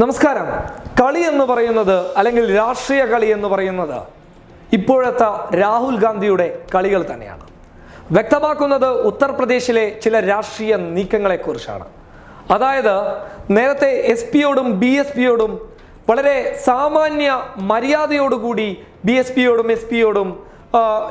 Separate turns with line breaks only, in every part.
നമസ്കാരം. കളി എന്ന് പറയുന്നത് അല്ലെങ്കിൽ രാഷ്ട്രീയ കളി എന്ന് പറയുന്നത് ഇപ്പോഴത്തെ രാഹുൽ ഗാന്ധിയുടെ കളികൾ തന്നെയാണ്. വ്യക്തമാക്കുന്നത് ഉത്തർപ്രദേശിലെ ചില രാഷ്ട്രീയ നീക്കങ്ങളെക്കുറിച്ചാണ്. അതായത് നേരത്തെ എസ് പിയോടും ബി എസ് പിയോടും വളരെ സാമാന്യ മര്യാദയോടുകൂടി ബി എസ് പിയോടും എസ് പിയോടും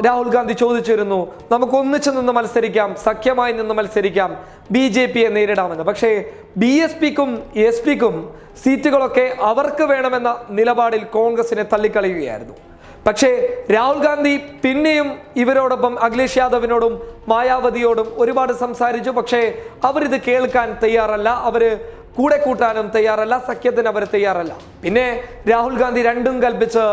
രാഹുൽ ഗാന്ധി ചോദിച്ചിരുന്നു നമുക്ക് ഒന്നിച്ചു നിന്ന് മത്സരിക്കാം സഖ്യമായി നിന്ന് മത്സരിക്കാം ബി ജെ പിയെ നേരിടാമെന്ന്. പക്ഷേ ബി എസ് പിക്കും എസ് പിക്കും സീറ്റുകളൊക്കെ അവർക്ക് വേണമെന്ന നിലപാടിൽ കോൺഗ്രസിനെ തള്ളിക്കളയുകയായിരുന്നു. പക്ഷേ രാഹുൽ ഗാന്ധി പിന്നെയും ഇവരോടൊപ്പം അഖിലേഷ് യാദവിനോടും മായാവതിയോടും ഒരുപാട് സംസാരിച്ചു. പക്ഷേ അവരിത് കേൾക്കാൻ തയ്യാറല്ല. അവർ കൂടെ കൂട്ടാനും തയ്യാറല്ല. സഖ്യത്തിന് അവർ തയ്യാറല്ല. പിന്നെ രാഹുൽ ഗാന്ധി രണ്ടും കൽപ്പിച്ച്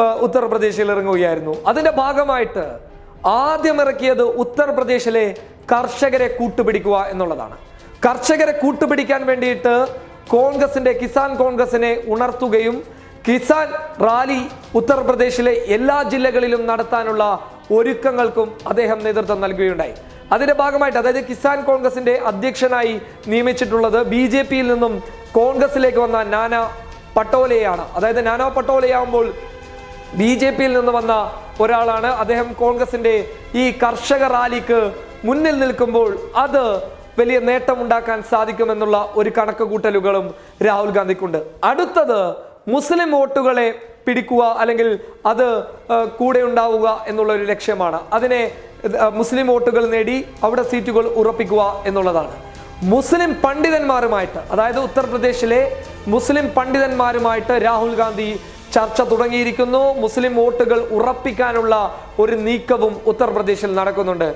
ഉത്തർപ്രദേശിൽ ഇറങ്ങുകയായിരുന്നു. അതിന്റെ ഭാഗമായിട്ട് ആദ്യം ഇറക്കിയത് ഉത്തർപ്രദേശിലെ കർഷകരെ കൂട്ടുപിടിക്കുക എന്നുള്ളതാണ്. കർഷകരെ കൂട്ടുപിടിക്കാൻ വേണ്ടിയിട്ട് കോൺഗ്രസിന്റെ കിസാൻ കോൺഗ്രസിനെ ഉണർത്തുകയും കിസാൻ റാലി ഉത്തർപ്രദേശിലെ എല്ലാ ജില്ലകളിലും നടത്താനുള്ള ഒരുക്കങ്ങൾക്കും അദ്ദേഹം നേതൃത്വം നൽകുകയുണ്ടായി. അതിന്റെ ഭാഗമായിട്ട് അതായത് കിസാൻ കോൺഗ്രസിന്റെ അധ്യക്ഷനായി നിയമിച്ചിട്ടുള്ളത് ബി ജെ പിയിൽ നിന്നും കോൺഗ്രസിലേക്ക് വന്ന നാന പട്ടോലെയാണ്. അതായത് നാനോ പട്ടോലെയാകുമ്പോൾ ബി ജെ പിയിൽ നിന്ന് വന്ന ഒരാളാണ്. അദ്ദേഹം കോൺഗ്രസിന്റെ ഈ കർഷക റാലിക്ക് മുന്നിൽ നിൽക്കുമ്പോൾ അത് വലിയ നേട്ടമുണ്ടാക്കാൻ സാധിക്കുമെന്നുള്ള ഒരു കണക്ക് കൂട്ടലുകളും രാഹുൽ ഗാന്ധിക്കുണ്ട്. അടുത്തത് മുസ്ലിം വോട്ടുകളെ പിടിക്കുക അല്ലെങ്കിൽ അത് കൂടെ ഉണ്ടാവുക എന്നുള്ള ഒരു ലക്ഷ്യമാണ്. അതിനെ മുസ്ലിം വോട്ടുകൾ നേടി അവിടെ സീറ്റുകൾ ഉറപ്പിക്കുക എന്നുള്ളതാണ്. മുസ്ലിം പണ്ഡിതന്മാരുമായിട്ട് അതായത് ഉത്തർപ്രദേശിലെ മുസ്ലിം പണ്ഡിതന്മാരുമായിട്ട് രാഹുൽ ഗാന്ധി ചർച്ച തുടങ്ങിയിരിക്കുന്നു. മുസ്ലിം വോട്ടുകൾ ഉറപ്പിക്കാനുള്ള ഒരു നീക്കവും ഉത്തർപ്രദേശിൽ നടക്കുന്നുണ്ട്.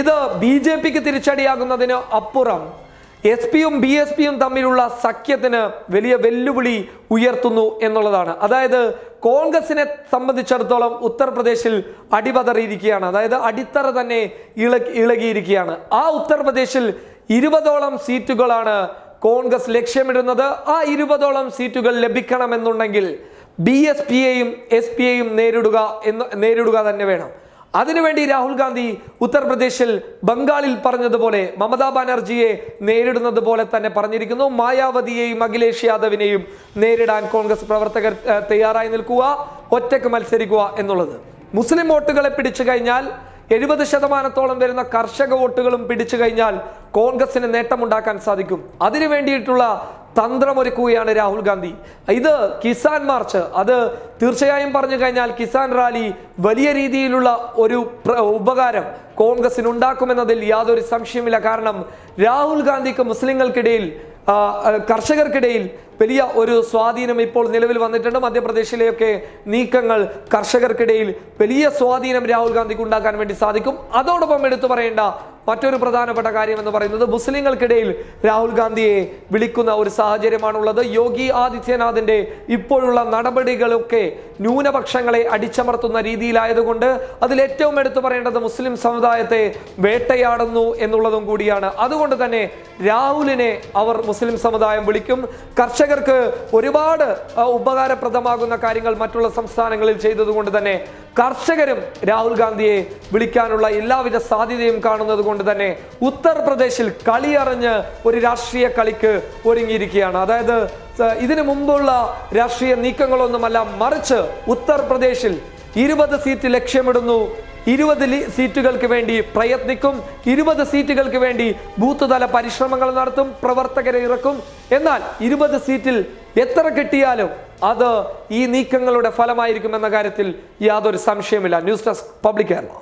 ഇത് ബി ജെ പിക്ക് തിരിച്ചടിയാകുന്നതിന് അപ്പുറം എസ് പിയും ബി എസ് പിയും തമ്മിലുള്ള സഖ്യത്തിന് വലിയ വെല്ലുവിളി ഉയർത്തുന്നു എന്നുള്ളതാണ്. അതായത് കോൺഗ്രസിനെ സംബന്ധിച്ചിടത്തോളം ഉത്തർപ്രദേശിൽ അടിപതറിയിരിക്കുകയാണ്. അതായത് അടിത്തറ തന്നെ ഇളകി ഇളകിയിരിക്കുകയാണ്. ആ ഉത്തർപ്രദേശിൽ ഇരുപതോളം സീറ്റുകളാണ് കോൺഗ്രസ് ലക്ഷ്യമിടുന്നത്. ആ ഇരുപതോളം സീറ്റുകൾ ലഭിക്കണമെന്നുണ്ടെങ്കിൽ ബി എസ് പിയെയും എസ് പിയെയും നേരിടുക എന്ന് നേരിടുക തന്നെ വേണം. അതിനുവേണ്ടി രാഹുൽ ഗാന്ധി ഉത്തർപ്രദേശിൽ ബംഗാളിൽ പറഞ്ഞതുപോലെ മമതാ ബാനർജിയെ നേരിടുന്നത് പോലെ തന്നെ പറഞ്ഞിരിക്കുന്നു. മായാവതിയെയും അഖിലേഷ് യാദവിനെയും നേരിടാൻ കോൺഗ്രസ് പ്രവർത്തകർ തയ്യാറായി നിൽക്കുക ഒറ്റയ്ക്ക് മത്സരിക്കുക എന്നുള്ളത്. മുസ്ലിം വോട്ടുകളെ പിടിച്ചു കഴിഞ്ഞാൽ എഴുപത് ശതമാനത്തോളം വരുന്ന കർഷക വോട്ടുകളും പിടിച്ചു കഴിഞ്ഞാൽ കോൺഗ്രസിന് നേട്ടമുണ്ടാക്കാൻ സാധിക്കും. അതിനു വേണ്ടിയിട്ടുള്ള തന്ത്രമൊരുക്കുകയാണ് രാഹുൽ ഗാന്ധി. ഇത് കിസാൻ മാർച്ച്. അത് തീർച്ചയായും പറഞ്ഞു കഴിഞ്ഞാൽ കിസാൻ റാലി വലിയ രീതിയിലുള്ള ഒരു ഉപകാരം കോൺഗ്രസിന് ഉണ്ടാക്കുമെന്നതിൽ യാതൊരു സംശയമില്ല കാരണം രാഹുൽ ഗാന്ധിക്ക് മുസ്ലിങ്ങൾക്കിടയിൽ കർഷകർക്കിടയിൽ വലിയ ഒരു സ്വാധീനം ഇപ്പോൾ നിലവിൽ വന്നിട്ടുണ്ട്. മധ്യപ്രദേശിലെയൊക്കെ നീക്കങ്ങൾ കർഷകർക്കിടയിൽ വലിയ സ്വാധീനം രാഹുൽ ഗാന്ധിക്ക് ഉണ്ടാക്കാൻ വേണ്ടി സാധിക്കും. അതോടൊപ്പം എടുത്തു പറയേണ്ട മറ്റൊരു പ്രധാനപ്പെട്ട കാര്യം എന്ന് പറയുന്നത് മുസ്ലിങ്ങൾക്കിടയിൽ രാഹുൽ ഗാന്ധിയെ വിളിക്കുന്ന ഒരു സാഹചര്യമാണുള്ളത്. യോഗി ആദിത്യനാഥിന്റെ ഇപ്പോഴുള്ള നടപടികളൊക്കെ ന്യൂനപക്ഷങ്ങളെ അടിച്ചമർത്തുന്ന രീതിയിലായതുകൊണ്ട് അതിൽ ഏറ്റവും എടുത്തു പറയേണ്ടത് മുസ്ലിം സമുദായത്തെ വേട്ടയാടുന്നു എന്നുള്ളതും കൂടിയാണ്. അതുകൊണ്ട് തന്നെ രാഹുലിനെ അവർ മുസ്ലിം സമുദായം വിളിക്കും. കർഷകർക്ക് ഒരുപാട് ഉപകാരപ്രദമാകുന്ന കാര്യങ്ങൾ മറ്റുള്ള സംസ്ഥാനങ്ങളിൽ ചെയ്തതുകൊണ്ട് തന്നെ കർഷകരും രാഹുൽ ഗാന്ധിയെ വിളിക്കാനുള്ള എല്ലാവിധ സാധ്യതയും കാണുന്നത് കൊണ്ട് തന്നെ ഉത്തർപ്രദേശിൽ കളിയറിഞ്ഞ് ഒരു രാഷ്ട്രീയ കളിക്ക് ഒരുങ്ങിയിരിക്കുകയാണ്. അതായത് ഇതിനു മുമ്പുള്ള രാഷ്ട്രീയ നീക്കങ്ങളൊന്നുമല്ല മറിച്ച് ഉത്തർപ്രദേശിൽ ഇരുപത് സീറ്റ് ലക്ഷ്യമിടുന്നു ഇരുപത് സീറ്റുകൾക്ക് വേണ്ടി പ്രയത്നിക്കും. ഇരുപത് സീറ്റുകൾക്ക് വേണ്ടി ബൂത്ത് തല പരിശ്രമങ്ങൾ നടത്തും പ്രവർത്തകരെ ഇറക്കും. എന്നാൽ ഇരുപത് സീറ്റിൽ എത്ര കിട്ടിയാലും അത് ഈ നീക്കങ്ങളുടെ ഫലമായിരിക്കും എന്ന കാര്യത്തിൽ യാതൊരു സംശയമില്ല ന്യൂസ് ഡെസ്ക് പബ്ലിക് കേരള.